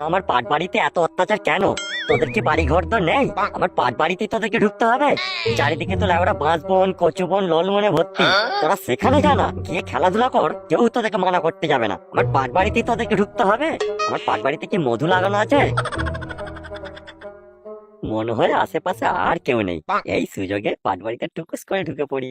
আমার পাট বাড়িতে এত অত্যাচার কেন? তোদের কি বাড়ি ঘর তো নেই। আমার পাট বাড়িতে তোদেরকে ঢুকতে হবে। চারিদিকে তো লেবরা বাঁশ বন, কচু বন লল মনে ভর্তি। তোরা সেখানে যা না, গিয়ে খেলাধুলা কর, কেউ তোদেরকে মানা করতে যাবে না। আমার পাট বাড়িতেই তোদেরকে ঢুকতে হবে। আমার পাট বাড়িতে কি মধু লাগানো আছে? মনে হয় আশেপাশে আর কেউ নেই। এই সুযোগে পাট বাড়িতে টুকুস করে ঢুকে পড়ি।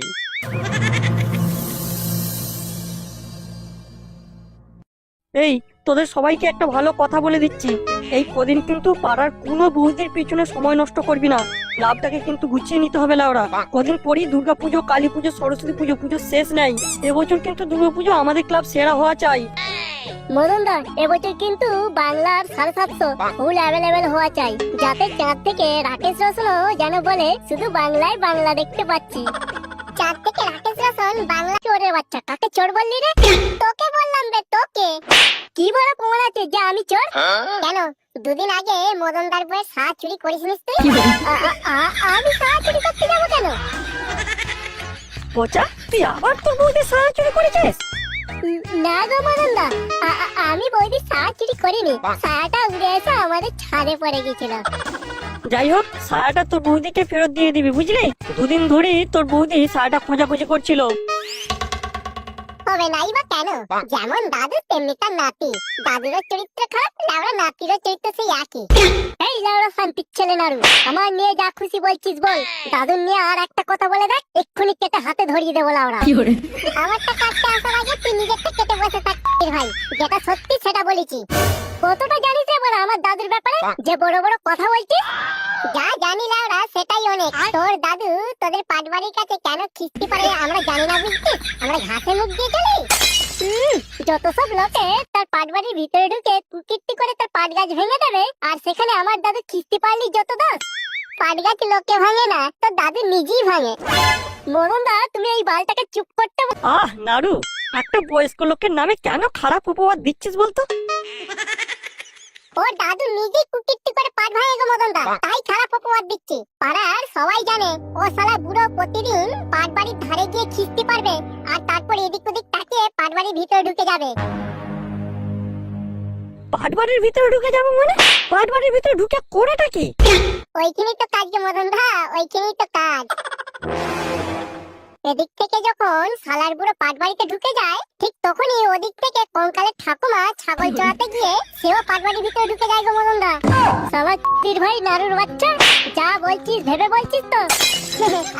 এই তোদের সবাইকে একটা ভালো কথা বলে দিচ্ছি। এই কদিন কিন্তু পাড়ার কোনো বউদের পিছনে সময় নষ্ট করবি না। লাভটাকে কিন্তু গুছিয়ে নিতে হবে লাউরা। কদিন পরই দুর্গা পুজো কালী পুজো সরস্বতী পুজো পুজো শেষ নেই। এবছর কিন্তু দুর্গা পুজো আমাদের ক্লাব সেরা হওয়া চাই। মদনদা এবছর কিন্তু বাংলার সাড়ে সাতশো ফুল অ্যাভেলেবেল হওয়া চাই। যাতে চাঁদ থেকে রাকেশ রোশনও যেন বলে শুধু বাংলায় বাংলা দেখতে পাচ্ছি। চাঁদ থেকে রাকেশ রোশন বাংলা চোরের বাচ্চা। কাকে চোর বললি রে? তোকে বললাম রে তোকে। কি বড় প্রমাণ আছে? যে আমি চোর। কেন? দুদিন আগে মদন দার বইয়ের সাহা চুরি করেছিলিস তুই? আমি সাহা চুরি করতে যাব কেন? পচা তুই আবার তোর বউদের সাহায্য করেছিস? না গো মদনদা আ- আ- আমি বৌদির সাহা চুরি করিনি। সাহাটা উড়ে এসে আমাদের ছাদে পড়ে গেছিল যাই হোক সায়াটা তোর বৌদিকে ফেরত দিয়ে দিবি বুঝলি? দুদিন ধরে তোর বৌদি সায়াটা খোঁজাখুঁজি করছিল। হবে নাই বা কেন? যেমন দাদু তেমনি তার নাতি। দাদুরও চরিত্র খারাপ লাউড়া নাতিরও চরিত্র সেই একই। এই লাউড়া শান্তির ছেলে নাড়ু আমার নিয়ে যা খুশি বলছিস বল। দাদুর নিয়ে আর একটা কথা বলে দেখ এক্ষুনি কেটে হাতে ধরিয়ে দেবো লাউড়া। আমারটা কাটতে আসার আগে তুই নিজেরটা কেটে বসে থাকছিস ভাই? যেটা সত্যি সেটা বলেছি। কতটা জানিস রে বড় আমার দাদুর ব্যাপারে? যে বড় বড় কথা বলছিস? যা জানি লাউড়া সেটাই অনেক। তোর দাদু তোদের পাটবাড়ির কাছে কেন খিস্তি পারে আমরা জানি না বুঝছিস? আমরা ঘাসে মুখ দিয়ে যত সব লোকে তার পাট বাড়ির ভিতরে ঢুকে কুকিরটি করে তার পাট গাছ ভেঙে দেবে, আর সেখানে আমার দাদু কিস্তি পারলি যত দোষ পাট গাছ লোকে ভাঙে না, তোর দাদু নিজেই ভাঙে। মরণদা তুমি এই বালটাকে চুপ করতে আহ নাড়ু একটা বয়স্ক লোকের নামে কেন খারাপ উপহার দিচ্ছিস বলতো? ও দাদু নিজেই কুকীর্তি করে পাট ভাঙে গো মদনদা। তাই খারাপ অপবাদ দিচ্ছি। পাড়ার সবাই জানে ও শালা বুড়ো প্রতিদিন পাট বাড়ির ধারে গিয়ে খিস্তি পারবে আর তারপর এদিক ওদিক তাকিয়ে পাট বাড়ির ভিতরে ঢুকে যাবে। পাট বাড়ির ভিতরে ঢুকে যাব মানে? পাট বাড়ির ভিতরে ঢুকে করেটা কি? ওইখানেই তো কাজ গো মদন দা ওইখানেই তো কাজ। এদিক থেকে যখন সালার বুড়ো পাট বাড়িতে ঢুকে যায়, ঠিক তখনই ওদিক থেকে কঙ্কালের ঠাকুমা ছাগল চড়াতে গিয়ে সেও পাট বাড়ির ভিতরে ঢুকে যায় গো মদন দা সালা তীর ভাই নারুর বাচ্চা, যা বলছিস, ভেবে বলছিস তো?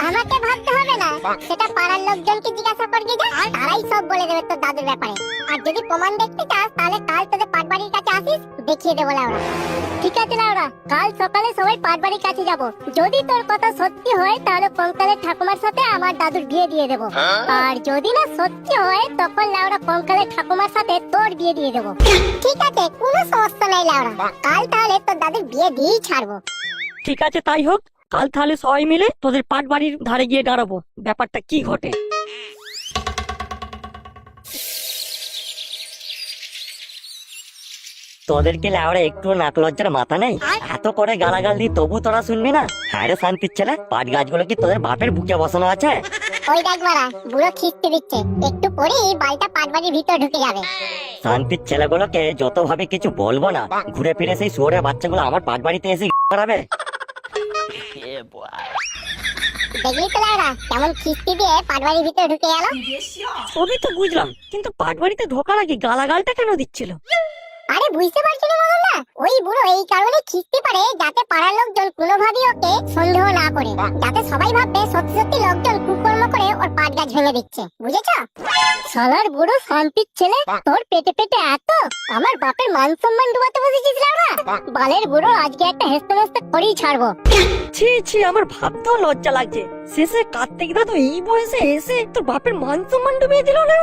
আমাকে ভাবতে হবে না, সেটা পাড়ার লোকজনকে জিজ্ঞাসা করবি যা, তারাই সব বলে দেবে তোর দাদুর ব্যাপারে। আর যদি প্রমাণ দেখতে চাস, তাহলে কাল তোদের পাট বাড়ির কাছে আসিস, দেখিয়ে দেবো লাউড়া ঠিক আছে লাউড়া কাল সকালে সবাই পাট বাড়ির কাছে যাব। যদি তোর কথা সত্যি হয়, তাহলে কঙ্কালের ঠাকুমার সাথে আমার দাদুর বিয়ে দিয়ে দেবো। আর যদি না সত্যি হয় তখন লাউড়া কঙ্কালের ঠাকুমার সাথে তোর বিয়ে দিয়ে দেবো। ঠিক আছে কোনো সমস্যা নাই লাউড়া কাল তাহলে তোর দাদুর বিয়ে দিয়েই ছাড়বো। ঠিক আছে তাই হোক। কাল তাহলে সবাই মিলে তোদের পাট বাড়ির ধারে গিয়ে দাঁড়াবো। ব্যাপারটা কি ঘটে? তোদেরকে লেওরা একটু নাক লজ্জার মাথা নেই? এত করে গালাগাল দি তবু তোরা শুনবি না? হ্যাঁ রে শান্তির ছেলে। পাট গাছগুলো কি তোদের বাপের বুকে বসানো আছে? ওই দেখ বাড়া বুড়ো খিস্তি দিচ্ছে। একটু পরেই পাটবাড়ির ভিতর ঢুকে যাবে। শান্তির ছেলেগুলোকে যত ভাবে কিছু বলব না ঘুরে ফিরে সেই শুয়োরের বাচ্চাগুলো আমার পাট বাড়িতে এসে করাবে। দেখলি তো লাউড়া কেমন খিস্তি দিয়ে পাটবাড়ির ভিতর ঢুকে গেল? সবই তো বুঝলাম কিন্তু পাট বাড়িতে ঢোকার আগে গালাগালটা কেন দিচ্ছিল? আরে বুঝতে পারছি না মদন না ওই বুড়ো এই কারণে খিস্তি পারে যাতে পাড়ার লোকজন কোনোভাবেই ওকে সন্দেহ না করে, যাতে সবাই ভাববে সত্যি সত্যি লোকজন কুকর্ম করে ওর পাট গাছ ভেঙে দিচ্ছে, বুঝেছ? সালার বুড়ো শান্তির ছেলে, তোর পেটে পেটে এত? আমার বাপের মান সম্মান ডুবাতে বসেছিস না বালের বুড়ো আজকে একটা হেসতে হেসতে করেই ছাড়বো। ছি ছি, আমার ভাবতেও লজ্জা লাগছে। শেষে কার্তিক দাদু এই বয়সে এসে তোর বাপের মান সম্মান ডুবিয়ে দিল না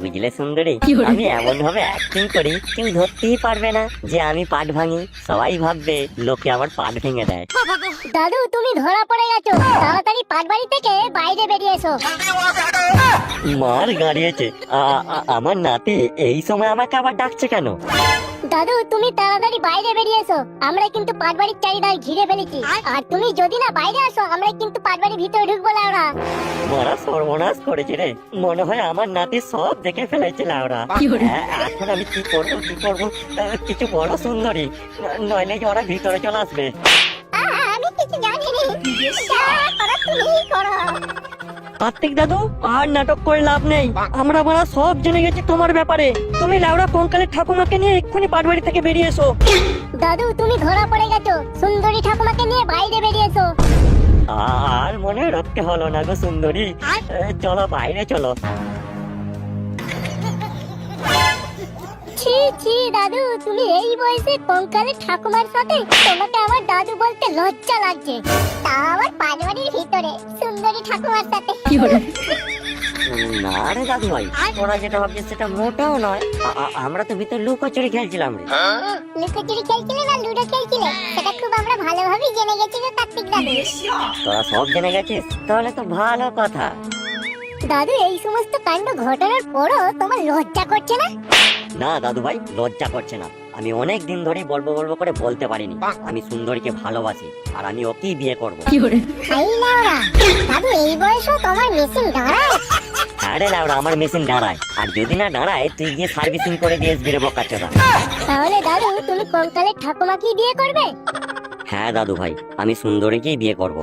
বুঝলে সুন্দরী? আমি এমন ভাবে অ্যাক্টিং করি কেউ ধরতেই পারবে না যে আমি পাট ভাঙি। সবাই ভাববে লোকে আমার পাট ভেঙে দেয়। দাদু তুমি ধরা পড়ে গেছো। তাড়াতাড়ি পাট বাড়ি থেকে বাইরে বেরিয়ে এসো। মার গাড়িয়েছে আমার নাতি এই সময় আমাকে আবার ডাকছে কেন? দাদু তুমি তাড়াতাড়ি বাইরে বেরিয়ে এসো। আমরা কিন্তু পাটবাড়ির চারিদায় ঘিরে ফেলেছি। আর? তুমি যদি না বাইরে আসো আমরা কিন্তু পাটবাড়ির ভিতরে ঢুকবো লাউরা। বড় সর্বনাশ করেছে রে। মনে হয় আমার নাতি সব দেখে ফেলেছে লাউরা। হ্যাঁ, এখন আমি কি করব কি করব? কিছু বড় সুন্দরী। ন- নইলে কি ওরা ভিতরে চলে আসবে? আমি কিছু জানি না। তুমিই করো। কার্তিক দাদু আর নাটক করে লাভ নেই। আমরা মারা সব জেনে গেছি তোমার ব্যাপারে। তুমি লাউড়া কঙ্কালের ঠাকুমাকে নিয়ে এক্ষুনি পাটবাড়ি থেকে বেরিয়ে এসো। দাদু তুমি ধরা পড়ে গেছো। সুন্দরী ঠাকুমাকে নিয়ে বাইরে বেরিয়ে এসো। আর মনে রাখতে হলো না গো সুন্দরী। চলো বাইরে চলো। ছি ছি দাদু তুমি এই বয়সে কঙ্কালের ঠাকুমার সাথে তোমাকে আমার দাদু বলতে লজ্জা লাগছে। তা আবার পাটবাড়ির ভিতরে সুন্দরী ঠাকুমার সাথে। না রে দাদু ভাই ওরা যেটা ভাবছে সেটা মোটাও নয়। আমরা তো ভিতরে লুকোচুরি খেলছিলাম রে। লুকোচুরি খেলছিলে না লুডো খেলছিলে? সেটা খুব আমরা ভালোভাবেই জেনে গেছি গো কার্তিক দাদু। তোরা সব জেনে গেছিস? তাহলে তো ভালো কথা। দাদু এই সমস্ত কাণ্ড ঘটানোর পরও তোমার লজ্জা করছে না? না দাদু ভাই লজ্জা করছে না। আমি অনেক দিন ধরেই বলব বলব করে বলতে পারিনি। আমি সুন্দরীকে ভালোবাসি আর আমি ওকেই বিয়ে করব। দাদু এই বয়সেও তোমার মেশিন দাঁড়ায়? আরে লাউরা আমার মেশিন দাঁড়ায়। আর যদি না দাঁড়ায় তুই গিয়ে সার্ভিসিং করে দিয়ে আসবি রে বকাচোদা তাহলে দাদু তুমি কঙ্কালের ঠাকুমাকেই বিয়ে করবে? হ্যাঁ দাদু ভাই আমি সুন্দরীকেই বিয়ে করব।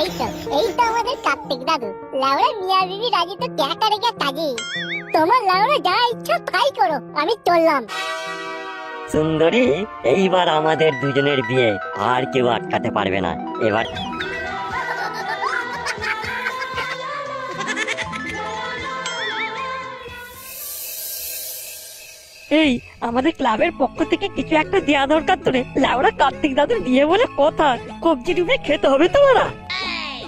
এই তো এই তো আমাদের কার্তিক দাদু। লাউরা মিয়া বিবি রাজি তো ক্যাটা রেখে কাজে তোমার লাউরা যা ইচ্ছা তাই করো আমি চললাম। সুন্দরী এইবার আমাদের দুজনের বিয়ে আর কেউ আটকাতে পারবে না। এবার এই আমাদের ক্লাবের পক্ষ থেকে কিছু একটা দেয়া দরকার তো রে লাউড়া কার্তিক দাদুর বিয়ে বলে কথা কবজি ডুবে খেতে হবে তোমারা।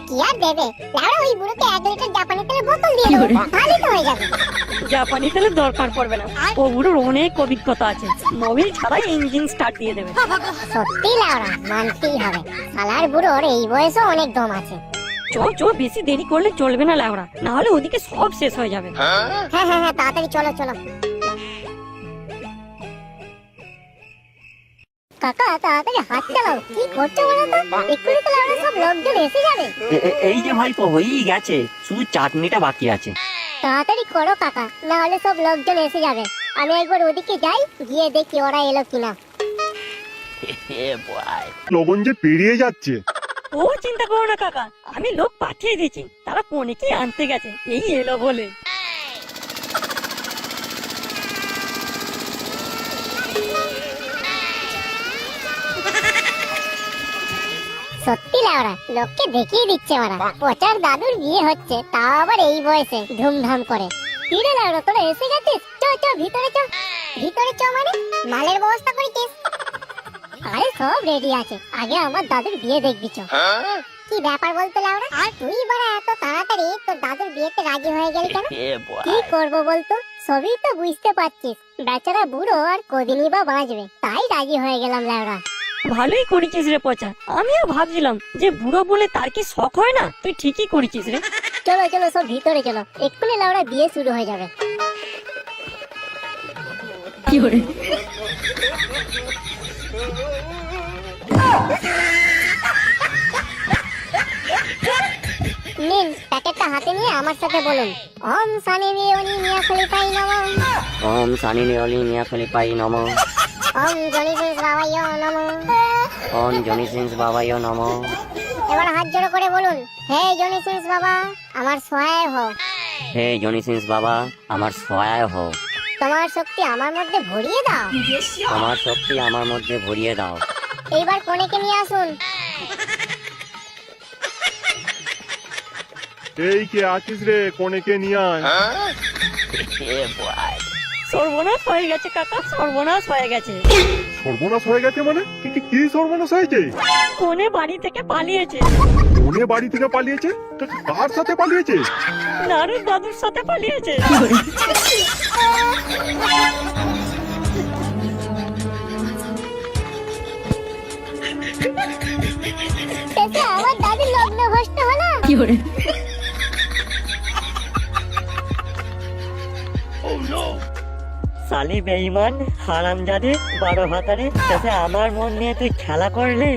কি আর দেবে? লাউরা ওই বুড়োকে এক লিটার জাপানি তেলের বোতল দিয়ে দেবো। তাহলে তো হয়ে যাবে। জাপানি তেলের দরকার পড়বে না। ও বুড়োর অনেক অভিজ্ঞতা আছে। মোবিল ছাড়াই ইঞ্জিন স্টার্ট দিয়ে দেবে। সত্যি লাউরা মানতেই হবে। বুড়োর এই বয়সে অনেক দম আছে। চো চো বেশি দেরি করলে চলবে না লাউড়া না হলে ওদিকে সব শেষ হয়ে যাবে। হ্যাঁ হ্যাঁ হ্যাঁ তাড়াতাড়ি চলো চলো। কাকা তাড়াতাড়ি হাত চালাও কি করছ বলো তো? এক্ষুনি তো লাউরা সব লোকজন এসে যাবে। এই যে ভাই হয়েই গেছে শুধু চাটনিটা বাকি আছে। তাড়াতাড়ি করো কাকা না হলে সব লোকজন এসে যাবে। আমি একবার ওদিকে যাই গিয়ে দেখি ওরা এলো কিনা। লবণ যে পেরিয়ে যাচ্ছে। ও চিন্তা করো না কাকা আমি লোক পাঠিয়ে দিয়েছি তারা পনিকে আনতে গেছে এই এলো বলে। সত্যি লাউরা লোককে দেখিয়ে দিচ্ছে ওরা। পচার দাদুর বিয়ে হচ্ছে তাও আবার এই বয়সে ধুমধাম করে। কিরে লাউরা তোরা এসে গেছিস? চ চ ভিতরে চ। ভিতরে চ মানে? মালের ব্যবস্থা করেছিস আরে সব রেডি আছে। আগে আমার দাদুর বিয়ে দেখবি চ। কি ব্যাপার বলতো লাউরা আর? তুই বড় এত তাড়াতাড়ি তোর দাদুর বিয়েতে রাজি হয়ে গেলি কেন? কি করব বলতো? সবই তো বুঝতে পারছিস। বেচারা বুড়ো আর কদিনই বা বাঁচবে। তাই রাজি হয়ে গেলাম লাউরা ভালোই করেছিস রে পচা। আমিও ভাবছিলাম যে বুড়ো বলে তার কি শখ হয় না? তুই ঠিকই করেছিস রে। চলো চলো সব ভিতরে চলো। এক্ষুনি লাউড়া বিয়ে শুরু হয়ে যাবে। নিন প্যাকেটটা হাতে নিয়ে আমার সাথে বলুন। ওম সানি বিয়নি মিয়া খলিফাই নম। ওম সানি নিরলি মিয়া পাই নম। ওম জনিসিস বাবাইয় নম। ওম জনি সিংস নম। এবার হাত জোড়ো করে বলুন হে জনিসিস বাবা আমার সহায় হও। হে জনি সিংস বাবা আমার সহায় হও। তোমার শক্তি আমার মধ্যে ভরিয়ে দাও। আমার শক্তি আমার মধ্যে ভরিয়ে দাও। এইবার কোনেকে নিয়ে আসুন। এই কে আছিস রে কোনেকে নিয়ে আয়। সর্বনাশ হয়ে গেছে কাকা। সর্বনাশ হয়ে গেছে। সর্বনাশ হয়ে গেছে মানে? কি কি- কি সর্বনাশ হয়েছে? কোনে বাড়ি থেকে পালিয়েছে? কোনে বাড়ি থেকে পালিয়েছে? তা কার সাথে পালিয়েছে? নারুর দাদুর সাথে পালিয়েছে। আমার দাদির লগ্ন ভ্রষ্ট হলো সালি বেঈমান হারামজাদি বারো ভাতারে তাতে আমার মন নিয়ে তুই খেলা করলি।